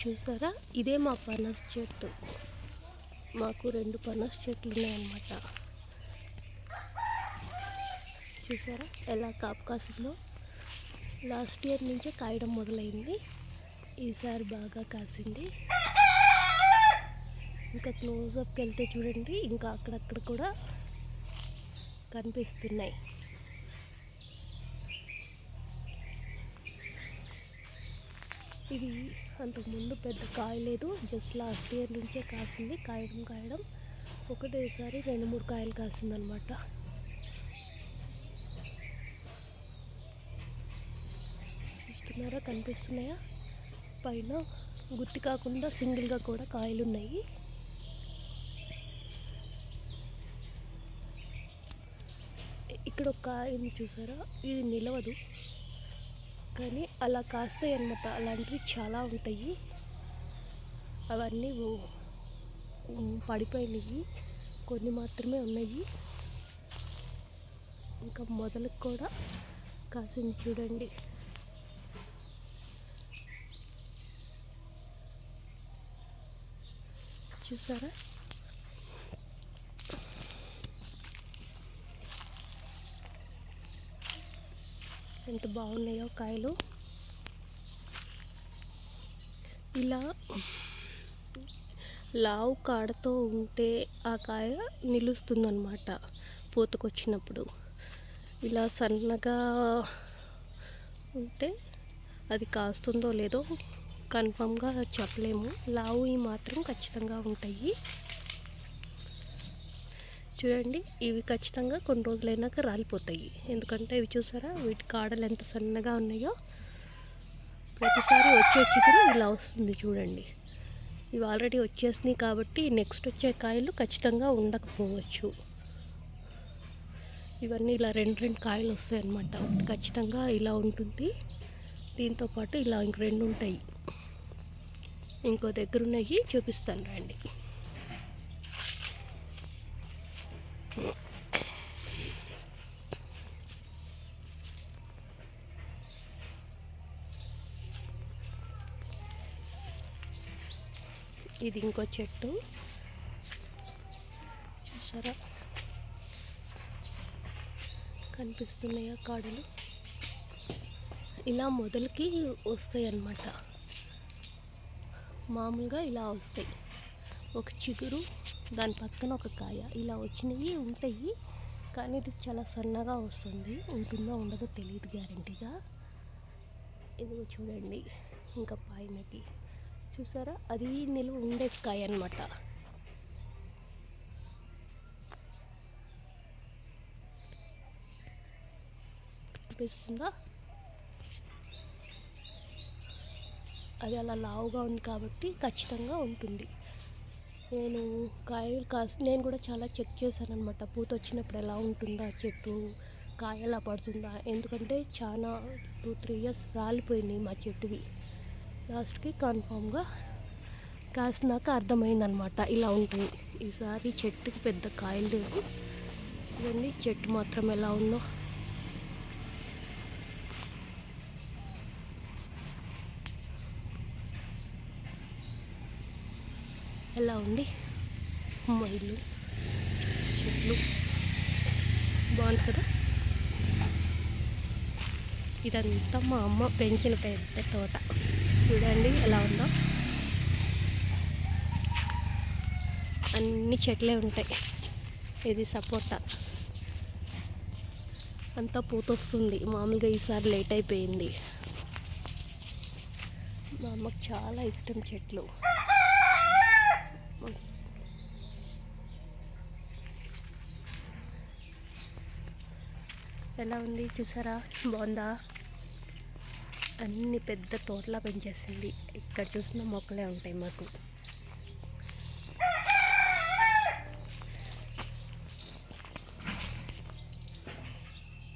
చూసారా? ఇదే మా పనస్ చెట్టు. మాకు రెండు పనస చెట్లు ఉన్నాయన్నమాట చూసారా? ఎలా కాపు కాసిందో లాస్ట్ ఇయర్ నుంచే కాయడం మొదలైంది. ఈసారి బాగా కాసింది. ఇంకా క్లోజ్అప్కి వెళ్తే చూడండి ఇంకా అక్కడక్కడ కూడా కనిపిస్తున్నాయి. ఇది అంతకుముందు పెద్ద కాయ లేదు. జస్ట్ లాస్ట్ ఇయర్ నుంచే కాసింది. కాయడం కాయడం. ఒకటేసారి రెండు మూడు కాయలు కాసిందనమాట చూస్తున్నారా? కనిపిస్తున్నాయా? పైన గుత్తి కాకుండా సింగిల్గా కూడా కాయలు ఉన్నాయి ఇక్కడ ఒక కాయని చూసారా? ఇది నిలవదు. కానీ అలా కాస్తాయి అనమాట అలాంటివి చాలా ఉంటాయి. అవన్నీ పడిపోయినాయి. కొన్ని మాత్రమే ఉన్నాయి. ఇంకా మొదలకు కూడా కాసింది చూడండి. చూసారా? ఎంత బాగున్నాయో కాయలు. ఇలా లావు కాడతో ఉంటే ఆ కాయ నిలుస్తుందన్నమాట పూతకొచ్చినప్పుడు. ఇలా సన్నగా ఉంటే అది కాస్తుందో లేదో కన్ఫామ్గా చెప్పలేము. లావు మాత్రం ఖచ్చితంగా ఉంటాయి. చూడండి ఇవి ఖచ్చితంగా కొన్ని రోజులైనాక రాలిపోతాయి. ఎందుకంటే ఇవి చూసారా? వీటి కాడలు ఎంత సన్నగా ఉన్నాయో? ప్రతిసారి వచ్చే చిగురు ఇలా వస్తుంది చూడండి. ఇవి ఆల్రెడీ వచ్చేసినాయి కాబట్టి నెక్స్ట్ వచ్చే కాయలు ఖచ్చితంగా ఉండకపోవచ్చు. ఇవన్నీ ఇలా రెండు రెండు కాయలు వస్తాయి అన్నమాట. ఖచ్చితంగా ఇలా ఉంటుంది. దీంతో పాటు ఇలా ఇంక రెండు ఉంటాయి. ఇంకో దగ్గర ఉన్నాయి చూపిస్తాను రండి. ఇది ఇంకో చెట్టు. చూసారా? కనిపిస్తున్నాయా కాడలు. ఇలా మొదలకి వస్తాయి అన్నమాట మామూలుగా ఇలా వస్తాయి. ఒక చిగురు దాని పక్కన ఒక కాయ. ఇలా వచ్చినవి ఉంటాయి. కానీ ఇది చాలా సన్నగా వస్తుంది. ఉంటుందో ఉండదో తెలియదు గ్యారంటీగా. ఇదిగో చూడండి. ఇంకా పైనకి చూసారా? అది నిలువ ఉండే కాయ అనమాట కనిపిస్తుందా అది అలా లావుగా ఉంది కాబట్టి ఖచ్చితంగా ఉంటుంది. నేను కాయలు కాసి నేను కూడా చాలా చెక్ చేశాను అనమాట పూత వచ్చినప్పుడు ఎలా ఉంటుందా చెట్టు? కాయ ఎలా పడుతుందా? ఎందుకంటే చాలా టూ త్రీ ఇయర్స్ రాలిపోయినాయి మా చెట్టువి. లాస్ట్కి కన్ఫామ్గా కాసినాక అర్థమైందనమాట ఇలా ఉంటుంది. ఈసారి చెట్టుకి పెద్ద కాయలు లేవు. చూడండి చెట్టు మాత్రం ఎలా ఉందో ఎలా ఉంది? మైలు చెట్లు. బాగుంది కదా? ఇదంతా మా అమ్మ పెంచిన పెద్ద తోట. చూడండి ఎలా ఉందో. అన్ని చెట్లే ఉంటాయి. ఇది సపోటా. అంతా పూత వస్తుంది మామూలుగా ఈసారి లేట్ అయిపోయింది. మా అమ్మకు చాలా ఇష్టం చెట్లు. ఎలా ఉంది చూసారా? బాగుందా? అన్ని పెద్ద తోటలా పెంచేసింది. ఇక్కడ చూసిన మొక్కలే ఉంటాయి మాకు.